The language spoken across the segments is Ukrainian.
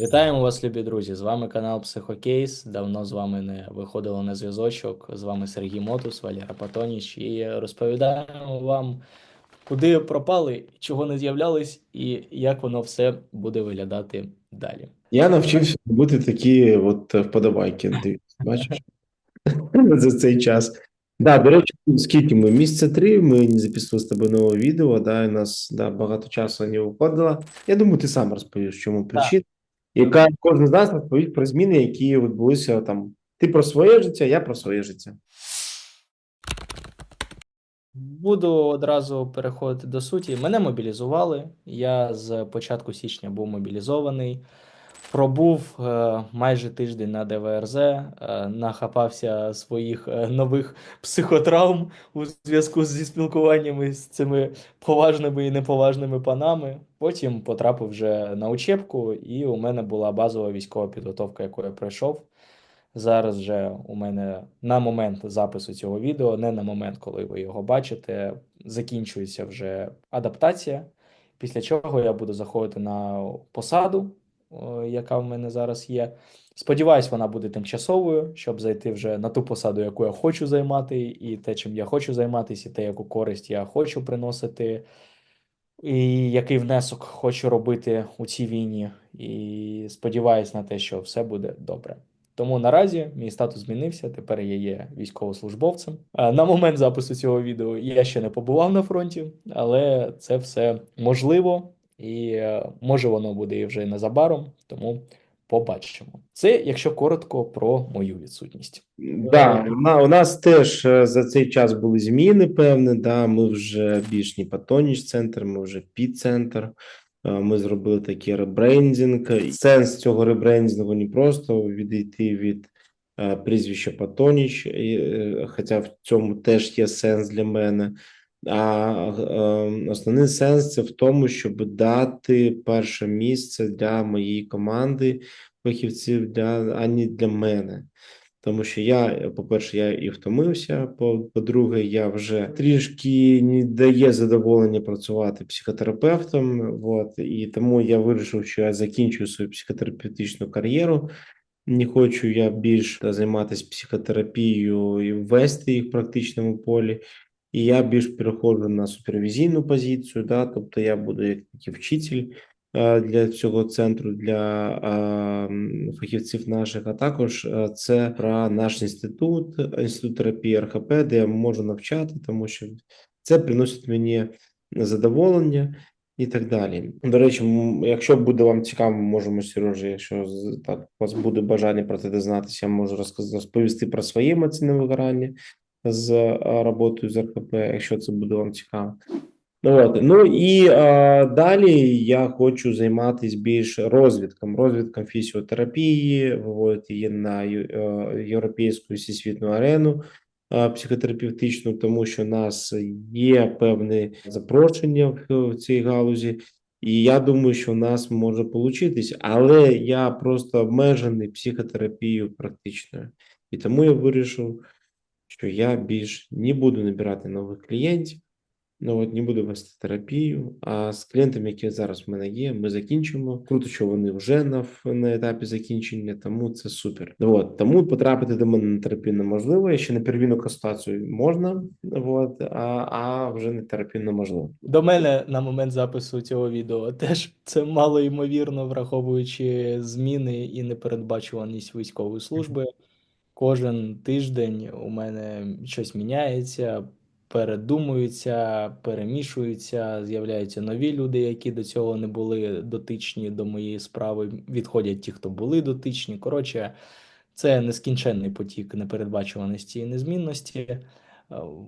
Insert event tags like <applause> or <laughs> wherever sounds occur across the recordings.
Вітаємо вас, любі друзі! З вами канал Психокейс. Давно з вами не виходило на зв'язочок. З вами Сергій Мотус, Валера Патоніч, і розповідаємо вам, куди пропали, чого не з'являлись, і як воно все буде виглядати далі. Я навчився робити такі от вподобайки. Бачиш? <laughs> За цей час. Да, до речі, скільки ми? Місяця три ми не записували з тобою нове відео, да, і у нас да, багато часу не виходило. Я думаю, ти сам розповіш, чому причина. Яка кожен з нас розповість про зміни, які відбулися там. Ти про своє життя, я про своє життя. Буду одразу переходити до суті. Мене мобілізували. Я з початку січня був мобілізований. Пробув е, майже тиждень на ДВРЗ, е, нахапався своїх е, нових психотравм у зв'язку зі спілкуваннями з цими поважними і неповажними панами. Потім потрапив вже на учебку, і у мене була базова військова підготовка, яку я пройшов. Зараз вже у мене на момент запису цього відео, не на момент, коли ви його бачите, закінчується вже адаптація. Після чого я буду заходити на посаду, яка в мене зараз є. Сподіваюсь, вона буде тимчасовою, щоб зайти вже на ту посаду, яку я хочу займати, і те, чим я хочу займатися, і те, яку користь я хочу приносити, і який внесок хочу робити у цій війні. І сподіваюсь на те, що все буде добре. Тому наразі мій статус змінився. Тепер я є військовослужбовцем. На момент запису цього відео я ще не побував на фронті, але це все можливо, і е, може воно буде і вже незабаром. Тому побачимо. Це якщо коротко про мою відсутність. Да, у нас теж е, за цей час були зміни певні. Да, ми вже більш не Патоніч центр, ми вже Пі-центр. Е, Ми зробили такий ребрендінг. Сенс цього ребрендінгу не просто відійти від прізвища Патоніч, хоча в цьому теж є сенс для мене. А е, основний сенс це в тому, щоб дати перше місце для моєї команди фахівців, для, а не для мене. Тому що я, по-перше, я і втомився. по- По-друге, я вже трішки не дає задоволення працювати психотерапевтом. От, і тому я вирішив, що я закінчую свою психотерапевтичну кар'єру. Не хочу я більш займатися психотерапією і ввести їх в практичному полі. І я більш переходжу на супервізійну позицію, да, тобто я буду як такий вчитель е, для цього центру для е, фахівців наших, а також е, це про наш інститут, інститут терапії РХП, де я можу навчати, тому що це приносить мені задоволення. І так далі. До речі, якщо буде вам цікаво, можемо Сережа, якщо так у вас буде бажання про це дізнатися, я можу розповісти про свої емоційне вигорання з е, роботою з РХП, якщо це буде вам цікаво. От. ну і е, далі я хочу займатися більш розвідком, розвідком фізіотерапії, виводити її на е, європейську всесвітню арену е, психотерапевтичну, тому що в нас є певне запрошення в, цій галузі, і я думаю, що в нас може получитись, але я просто обмежений психотерапією практичною. І тому я вирішив, що я більш не буду набирати нових клієнтів. Ну от не буду вести терапію. А з клієнтами, які зараз в мене є, ми закінчимо. Круто, що вони вже на, на етапі закінчення, тому це супер. От тому потрапити до мене на терапію неможливо. І ще на первинну консультацію можна, от, а, а вже на терапію неможливо. До мене на момент запису цього відео теж це мало ймовірно, враховуючи зміни і непередбачуваність військової служби. Кожен тиждень у мене щось міняється, передумуються, перемішуються, з'являються нові люди, які до цього не були дотичні до моєї справи. Відходять ті, хто були дотичні. Коротше, це нескінченний потік непередбачуваності і незмінності. Е,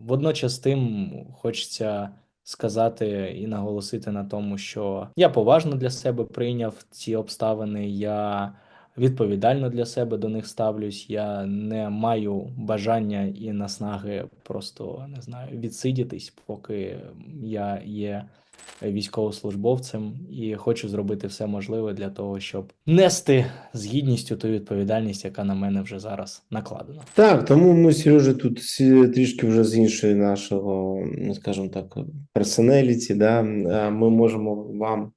Водночас тим хочеться сказати і наголосити на тому, що я поважно для себе прийняв ці обставини. Я відповідально для себе до них ставлюсь. Я не маю бажання і наснаги просто не знаю відсидітись, поки я є військовослужбовцем, і хочу зробити все можливе для того, щоб нести з гідністю ту відповідальність, яка на мене вже зараз накладена. Так, тому ми, Сережа, тут трішки вже з іншої нашого, ну, скажімо так, персоналіті, да, ми можемо вам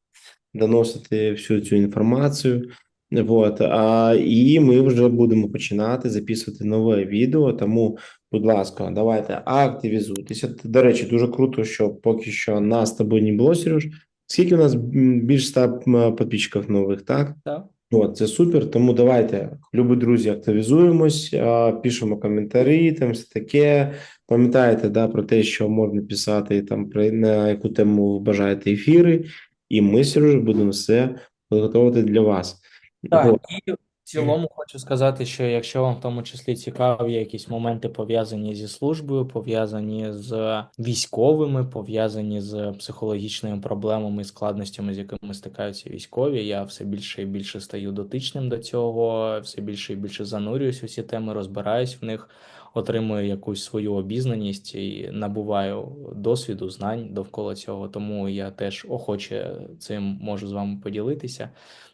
доносити всю цю інформацію. Вот, а, і ми вже будемо починати записувати нове відео. Тому, будь ласка, давайте активізуйтеся. До речі, дуже круто, що поки що нас з тобою не було, Сереж. Скільки у нас більше ста підписчиків нових, так? Так? От, це супер. Тому давайте, любі друзі, активізуємось, пишемо коментарі, там все таке. Пам'ятаєте, да, про те, що можна писати там про на яку тему ви бажаєте ефіри, і ми Сережа, будемо все підготовити для вас. Так, і в цілому хочу сказати, що якщо вам в тому числі цікаві якісь моменти пов'язані зі службою, пов'язані з військовими, пов'язані з психологічними проблемами і складностями, з якими стикаються військові, я все більше і більше стаю дотичним до цього, все більше і більше занурююсь у ці теми, розбираюсь в них, отримую якусь свою обізнаність і набуваю досвіду, знань довкола цього. Тому я теж охоче цим можу з вами поділитися.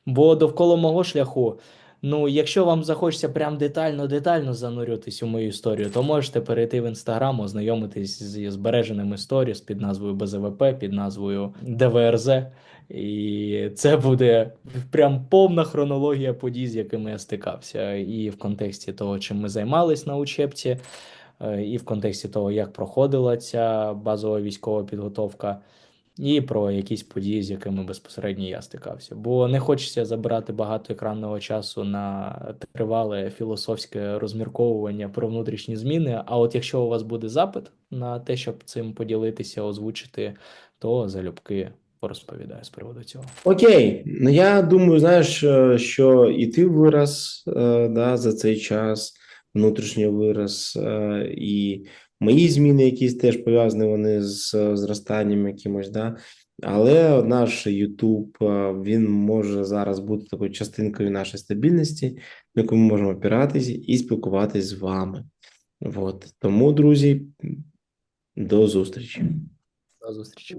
Бо довкола мого шляху, ну, якщо вам захочеться прям детально-детально занурюватись у мою історію, то можете перейти в інстаграм, ознайомитись зі збереженими сторіс під назвою БЗВП, під назвою ДВРЗ. І це буде прям повна хронологія подій, з якими я стикався, і в контексті того, чим ми займались на учебці, е, і в контексті того, як проходила ця базова військова підготовка і про якісь події, з якими безпосередньо я стикався. Бо не хочеться забирати багато екранного часу на тривале філософське розмірковування про внутрішні зміни. А от якщо у вас буде запит на те, щоб цим поділитися, озвучити, то залюбки порозповідаю з приводу цього. Окей, ну я думаю, знаєш, е, що і ти вирос е, да, за цей час, внутрішній вирос, е, і мої зміни, якісь теж пов'язані вони з зростанням якимось, да. Але наш YouTube, він може зараз бути такою частинкою нашої стабільності, на яку ми можемо опиратись і спілкуватись з вами. От. Тому, друзі, до зустрічі. До зустрічі.